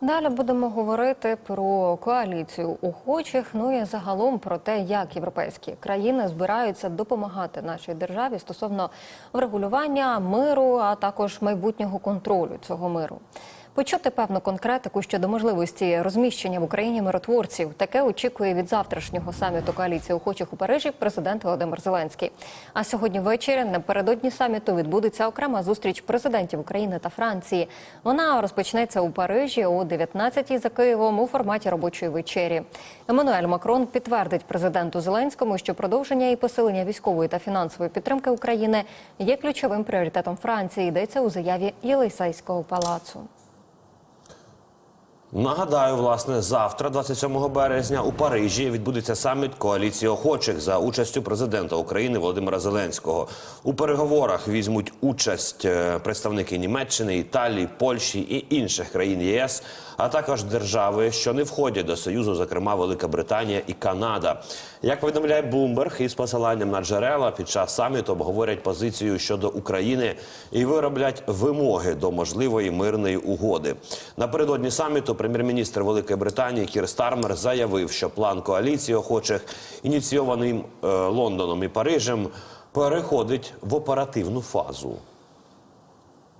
Далі будемо говорити про коаліцію охочих. Ну і загалом про те, як європейські країни збираються допомагати нашій державі стосовно врегулювання миру, а також майбутнього контролю цього миру. Почути певну конкретику щодо можливості розміщення в Україні миротворців. Таке очікує від завтрашнього саміту коаліції охочих у Парижі президент Володимир Зеленський. А сьогодні ввечері напередодні саміту відбудеться окрема зустріч президентів України та Франції. Вона розпочнеться у Парижі о 19-й за Києвом у форматі робочої вечері. Еммануель Макрон підтвердить президенту Зеленському, що продовження і посилення військової та фінансової підтримки України є ключовим пріоритетом Франції. Йдеться у заяві Єлисейського палацу. Нагадаю, власне, завтра, 27 березня, у Парижі відбудеться саміт коаліції охочих за участю президента України Володимира Зеленського. У переговорах візьмуть участь е, представники Німеччини, Італії, Польщі і інших країн ЄС, а також держави, що не входять до союзу, зокрема Велика Британія і Канада. Як повідомляє Bloomberg, із посиланням на джерела під час саміту обговорять позицію щодо України і вироблять вимоги до можливої мирної угоди. Напередодні саміту прем'єр-міністр Великої Британії Кір Стармер заявив, що план коаліції охочих, ініційований е, Лондоном і Парижем, переходить в оперативну фазу.